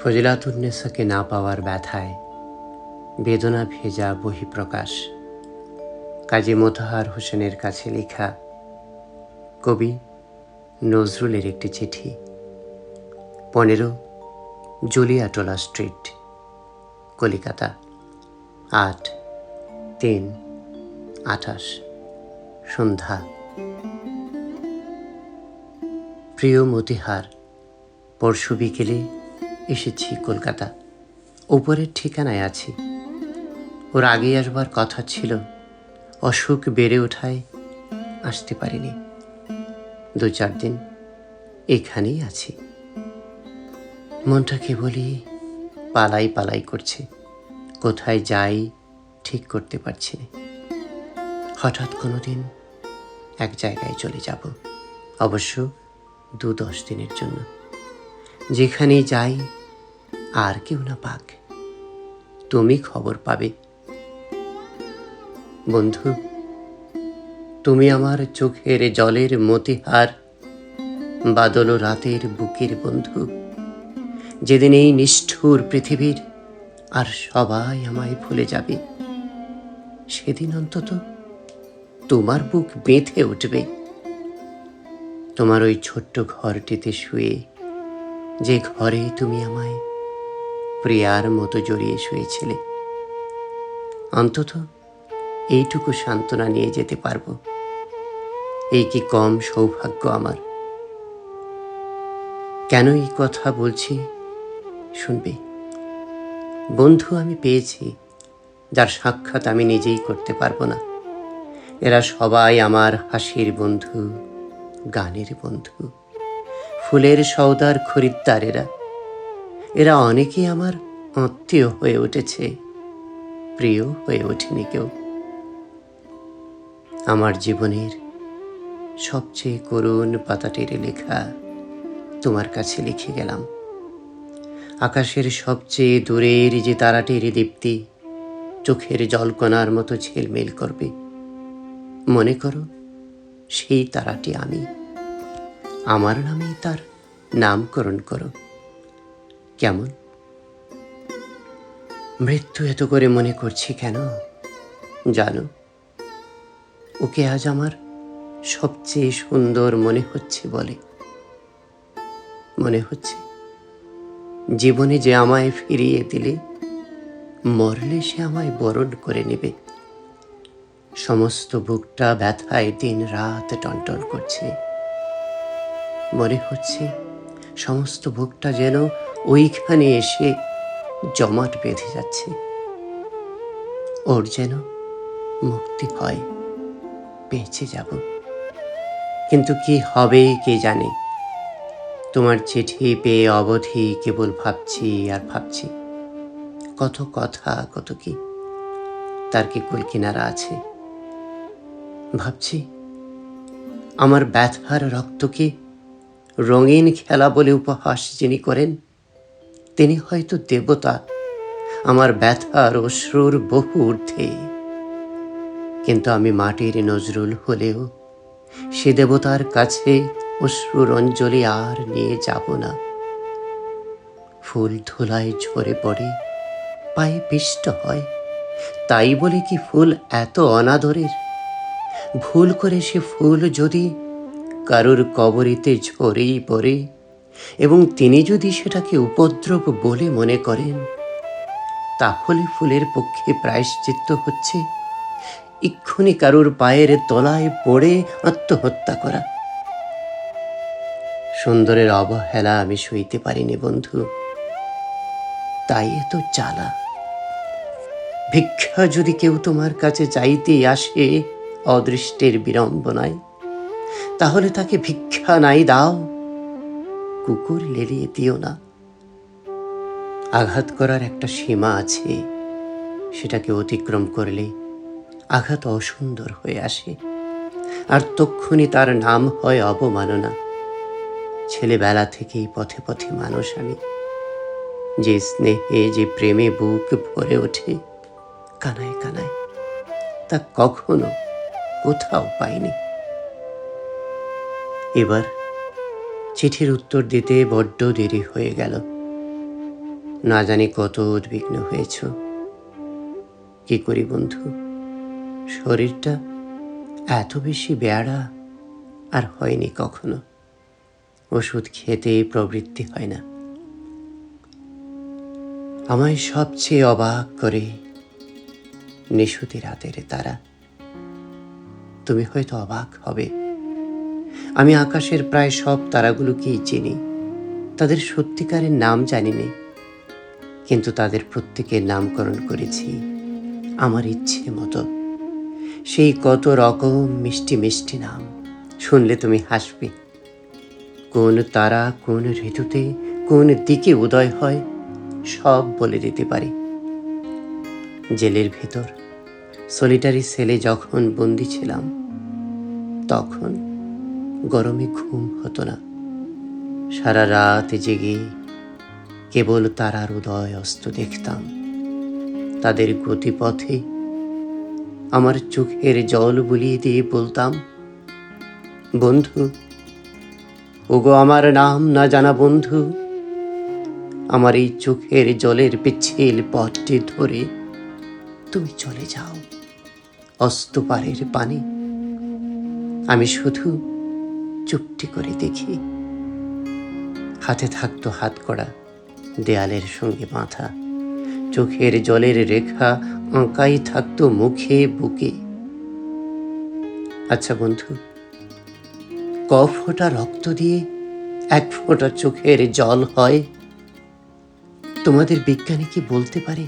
ফজিলাতুন্নেসাকে না পাওয়ার ব্যথায় বেদনা ভেজা বহিঃপ্রকাশ। কাজী মোতাহার হোসেনের কাছে লেখা কবি নজরুলের একটি চিঠি, পনেরো জুলিয়াটোলা স্ট্রিট, কলিকাতা, আট তিন আঠাশ, সন্ধ্যা। প্রিয় মতিহার, পরশু বিকেলে এসেছি কলকাতা। উপরের ঠিকানায় আছি। ওর আগেই আসবার কথা ছিল। অসুখ বেড়ে ওঠায় আসতে পারিনি। দু চার দিন এখানেই আছি। মনটাকে বলি পালাই পালাই করছে। কোথায় যাই ঠিক করতে পারছি না। হঠাৎ কোনো দিন এক জায়গায় চলে যাব। অবশ্য দু দশ দিনের জন্য। যেখানে যাই আর কেউ না পাক। তুমি খবর পাবে। বন্ধু, তুমি আমার চোখের জলের মতিহার, বাদল রাতের বুকের বন্ধু। যেদিন এই নিষ্ঠুর পৃথিবীর আর সবাই আমায় ভুলে যাবে, সেদিন অন্তত তোমার বুক বেঁধে উঠবে। তোমার ওই ছোট্ট ঘরটিতে শুয়ে যে ঘরে তুমি আমায় প্রিয়ার মতো জড়িয়ে শুয়েছিলে। অন্তত এইটুকু সান্ত্বনা নিয়ে যেতে পারব। এই কি কম সৌভাগ্য আমার? কেন এই কথা বলছি? শুনবে। বন্ধু আমি পেয়েছি, যার সাক্ষাৎ আমি নিজেই করতে পারব না। এরা সবাই আমার হাসির বন্ধু, গানের বন্ধু। ফুলের সওদার খরিদ্দার এরা অনেকেই আমার আত্মীয় হয়ে উঠেছে, প্রিয় হয়ে ওঠেনি কেউ। আমার জীবনের সবচেয়ে করুণ পাতাটির লেখা তোমার কাছে লিখে গেলাম। আকাশের সবচেয়ে দূরের যে তারাটির দীপ্তি, চোখের জলকণার মতো ঝিলমিল করবে। মনে করো, সেই তারাটি আমি। আমার নামেই তার নামকরণ করো। কেমন? মৃত্যু এত করে মনে করছি কেন? জানো, ওকে আজ আমার সবচেয়ে সুন্দর মনে হচ্ছে বলে। মনে হচ্ছে জীবনে যে আমায় ফিরিয়ে দিলে, মরলে সে আমায় বরণ করে নেবে। সমস্ত বুকটা ব্যথায় দিন রাত টনটন করছে। মনে হচ্ছে সমস্ত বুকটা যেন ওইখানে এসে জমাট বেঁধে যাচ্ছে। ওর যেন মুক্তি হয়, বেঁচে যাব। কিন্তু কি হবে কে জানে? তোমার চিঠি পেয়ে অবধি কেবল ভাবছি আর ভাবছি। কত কথা, কত কি, তার কি কুল কিনারা আছে? ভাবছি, আমার ব্যথার রক্তকে রঙিন খেলা বলে উপহাস যিনি করেন তিনি হয়তো দেবতা। আমার ব্যথার অশ্রুর বহু ঊর্ধ্বে। কিন্তু আমি মাটির নজরুল হলেও সে দেবতার কাছে অশ্রুর অঞ্জলি আর নিয়ে যাব না। ফুল ধুলায় ঝরে পড়ে, পায়ে পিষ্ট হয়। তাই বলে কি ফুল এত অনাদরের? ভুল করে সে ফুল যদি কারোর কবরিতে ঝরেই পড়ে এবং তিনি যদি সেটাকে উপদ্রব বলে মনে করেন, তাহলে ফুলের পক্ষে প্রায়শ্চিত্ত হচ্ছে। এক্ষুনি কারুর পায়ের তলায় পড়ে আত্মহত্যা করা। সুন্দরের অবহেলা আমি সইতে পারিনি, বন্ধু। তাই এত চালা। ভিক্ষা যদি কেউ তোমার কাছে চাইতে আসে, অদৃষ্টের বিড়ম্বনায়, তাহলে তাকে ভিক্ষা নাই দাও। কুকুর লেলিয়ে দিও না। আঘাত করার একটা সীমা আছে, সেটাকে অতিক্রম করলে আঘাত অসুন্দর হয়ে আসে। আর তক্ষুনি তার নাম হয় অবমাননা। ছেলেবেলা থেকেই পথে পথে মানুষ আমি। যে স্নেহে, যে প্রেমে বুক ভরে ওঠে, কানায় কানায়। তা কখনো কোথাও পাইনি। এবার চিঠির উত্তর দিতে বড্ড দেরি হয়ে গেল। না জানি কত উদ্বিগ্ন হয়েছ। কি করি বন্ধু? শরীরটা এত বেশি বেয়ারা আর হয়নি কখনো। ওষুধ খেতে প্রবৃত্তি হয় না। আমায় সবচেয়ে অবাক করে নিশুতি রাতের তারা। তুমি হয়তো অবাক হবে। আমি আকাশের প্রায় সব তারাগুলোকেই চিনি। তাদের সত্যিকারের নাম জানি নে। কিন্তু তাদের প্রত্যেকের নামকরণ করেছি আমার ইচ্ছে মতো। সেই কত রকম মিষ্টি মিষ্টি নাম। শুনলে তুমি হাসবে। কোন তারা কোন ঋতুতে কোন দিকে উদয় হয়, সব বলে দিতে পারি। জেলের ভেতর সলিটারি সেলে যখন বন্দি ছিলাম, তখন গরমে ঘুম হতো না। সারা রাত জেগে কেবল তারার উদয় অস্ত দেখতাম। তাদের গতিপথে আমার চোখের জল বুলিয়ে দিয়ে বলতাম, বন্ধু, ওগো আমার নাম না জানা বন্ধু, আমার এই চোখের জলের পিছিল পথটি ধরে তুমি চলে যাও অস্তপারের পানি। আমি শুধু চুপটি করে দেখি। হাতে থাকতো হাত করা, দেয়ালের সঙ্গে বাঁধা চোখের জলের রেখা, আঁকাই থাকতো মুখে বুকে। আচ্ছা বন্ধু, ক ফোঁটা রক্ত দিয়ে এক ফোঁটা চোখের জল হয়? তোমাদের বিজ্ঞানী কি বলতে পারে?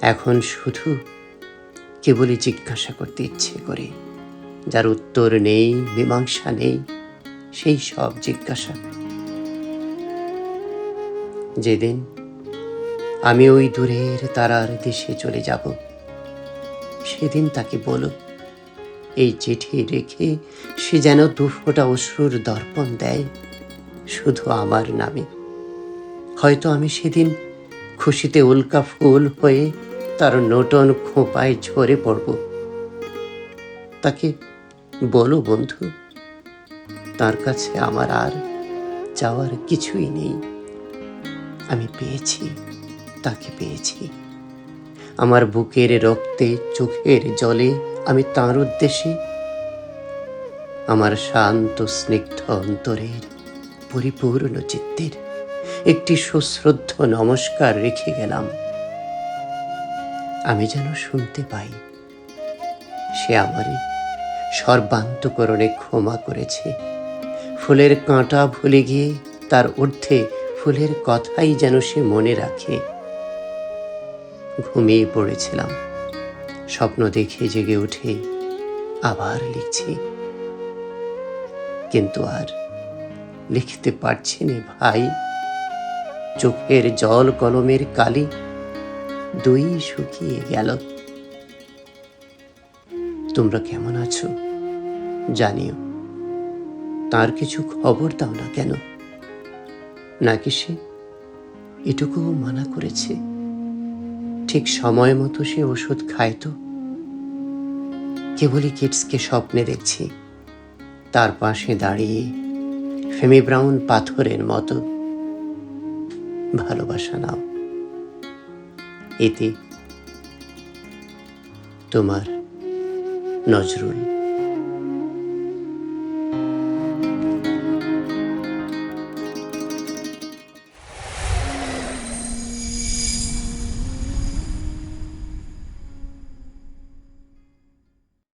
এখন শুধু কেবলই জিজ্ঞাসা করতে ইচ্ছে করে। যার উত্তর নেই, মীমাংসা নেই, সেই সব জিজ্ঞাসা যেদিন আমি ওই দূরের তারার দেশে চলে যাব, সেদিন তাকে বলো, এই চিঠি রেখে সে যেন দুফোটা অশ্রুর দর্পণ দেয় শুধু আমার নামে। হয়তো আমি সেদিন খুশিতে উল্কা ফুল হয়ে তার নটন খোঁপায় ঝরে পড়ব। তাকে বলো বন্ধু, তার কাছে আমার আর যাওয়ার কিছুই নেই। আমি পেয়েছি, তাকে পেয়েছি। আমার বুকের রক্তে, চোখের জলে আমি তাঁর উদ্দেশ্যে, আমার শান্ত, স্নিগ্ধ অন্তরের, পরিপূর্ণ চিত্তের একটি সুশ্রদ্ধ নমস্কার রেখে গেলাম। আমি যেন শুনতে পাই, সে আমারে সর্বান্তকরণে ক্ষমা করেছে। ফুলের কাঁটা ভুলে গিয়ে তার ঊর্ধ্বে ফুলের কথাই যেন সে মনে রাখে। ঘুমিয়ে পড়েছিলাম। স্বপ্ন দেখে জেগে উঠে আবার লিখছি। কিন্তু আর লিখতে পারছি না ভাই। চোখের জল কলমের কালি দুই শুকিয়ে গেল। তোমরা কেমন আছো? জানিও, তার কিছু খবর দাও না কেন? নাকি সে এটুকুও মানা করেছে? ঠিক সময় মতো সে ওষুধ খায় তো? কেবলই কিডসকে স্বপ্নে দেখছি। তার পাশে দাঁড়িয়ে ফেমি ব্রাউন পাথরের মতো। ভালোবাসা নাও। এতে তোমার নজরুল।